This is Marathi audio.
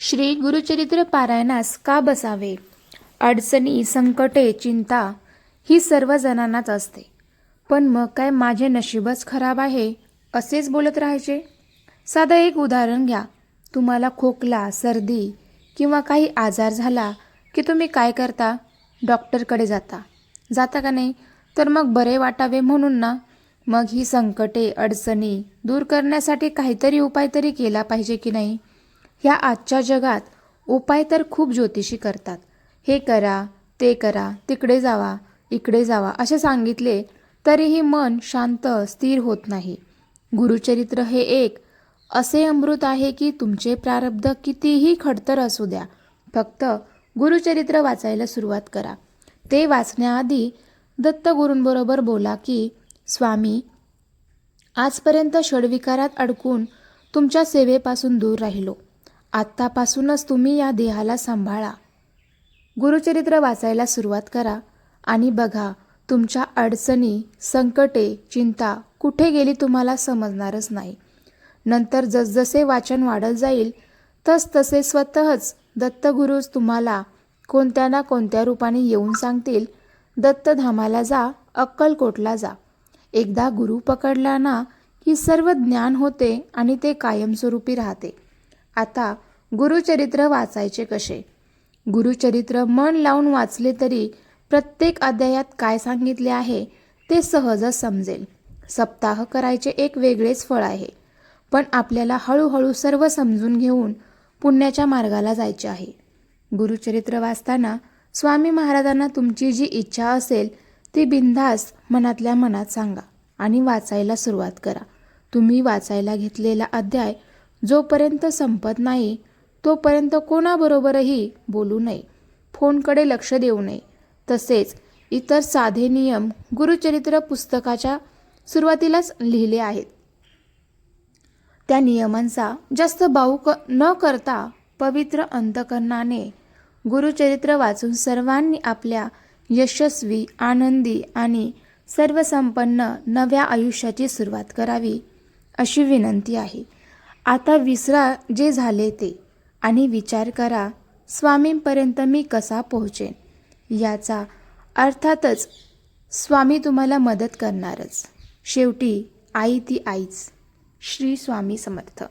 श्री गुरुचरित्र पारायणास का बसावे? अडचणी संकटे चिंता ही सर्व जणांनाच असते. पण मग काय माझे नशीबच खराब आहे असेच बोलत राहायचे? साधं एक उदाहरण घ्या. तुम्हाला खोकला सर्दी किंवा काही आजार झाला की तुम्ही काय करता? डॉक्टरकडे जाता. जाता का नाही? तर मग बरे वाटावे म्हणून ना? मग ही संकटे अडचणी दूर करण्यासाठी काहीतरी उपाय तरी केला पाहिजे की नाही? ह्या आजच्या जगात उपाय तर खूप ज्योतिषी करतात. हे करा ते करा तिकडे जावा इकडे जावा असे सांगितले तरीही मन शांत स्थिर होत नाही. गुरुचरित्र हे एक असे अमृत आहे की तुमचे प्रारब्ध कितीही खडतर असू द्या. फक्त गुरुचरित्र वाचायला सुरुवात करा. ते वाचण्याआधी दत्तगुरूंबरोबर बोला की स्वामी आजपर्यंत षडविकारात अडकून तुमच्या सेवेपासून दूर राहिलो. आत्तापासूनच तुम्ही या देहाला सांभाळा. गुरुचरित्र वाचायला सुरुवात करा आणि बघा तुमच्या अडचणी संकटे चिंता कुठे गेली तुम्हाला समजणारच नाही. नंतर जसजसे वाचन वाढत जाईल तसतसे स्वतःच दत्तगुरूच तुम्हाला कोणत्या ना कोणत्या रूपाने येऊन सांगतील दत्तधामाला जा अक्कलकोटला जा. एकदा गुरु पकडला ना की सर्व ज्ञान होते आणि ते कायमस्वरूपी राहते. आता गुरुचरित्र वाचायचे कसे? गुरुचरित्र मन लावून वाचले तरी प्रत्येक अध्यायात काय सांगितले आहे ते सहजच समजेल. सप्ताह करायचे एक वेगळेच फळ आहे. पण आपल्याला हळूहळू सर्व समजून घेऊन पुण्याच्या मार्गाला जायचे आहे. गुरुचरित्र वाचताना स्वामी महाराजांना तुमची जी इच्छा असेल ती बिनधास्त मनातल्या मनात सांगा आणि वाचायला सुरुवात करा. तुम्ही वाचायला घेतलेला अध्याय जोपर्यंत संपत नाही तोपर्यंत कोणाबरोबरही बोलू नये फोनकडे लक्ष देऊ नये. तसेच इतर साधे नियम गुरुचरित्र पुस्तकाच्या सुरुवातीलाच लिहिले आहेत. त्या नियमांचा जास्त बाऊ क न करता पवित्र अंतकरणाने गुरुचरित्र वाचून सर्वांनी आपल्या यशस्वी आनंदी आणि सर्वसंपन्न नव्या आयुष्याची सुरुवात करावी अशी विनंती आहे. आता विसरा जे झाले ते आणि विचार करा स्वामींपर्यंत मी कसा पोहोचेन? याचा अर्थातच स्वामी तुम्हाला मदत करणारच. शेवटी आई ती आईच. श्री स्वामी समर्थ.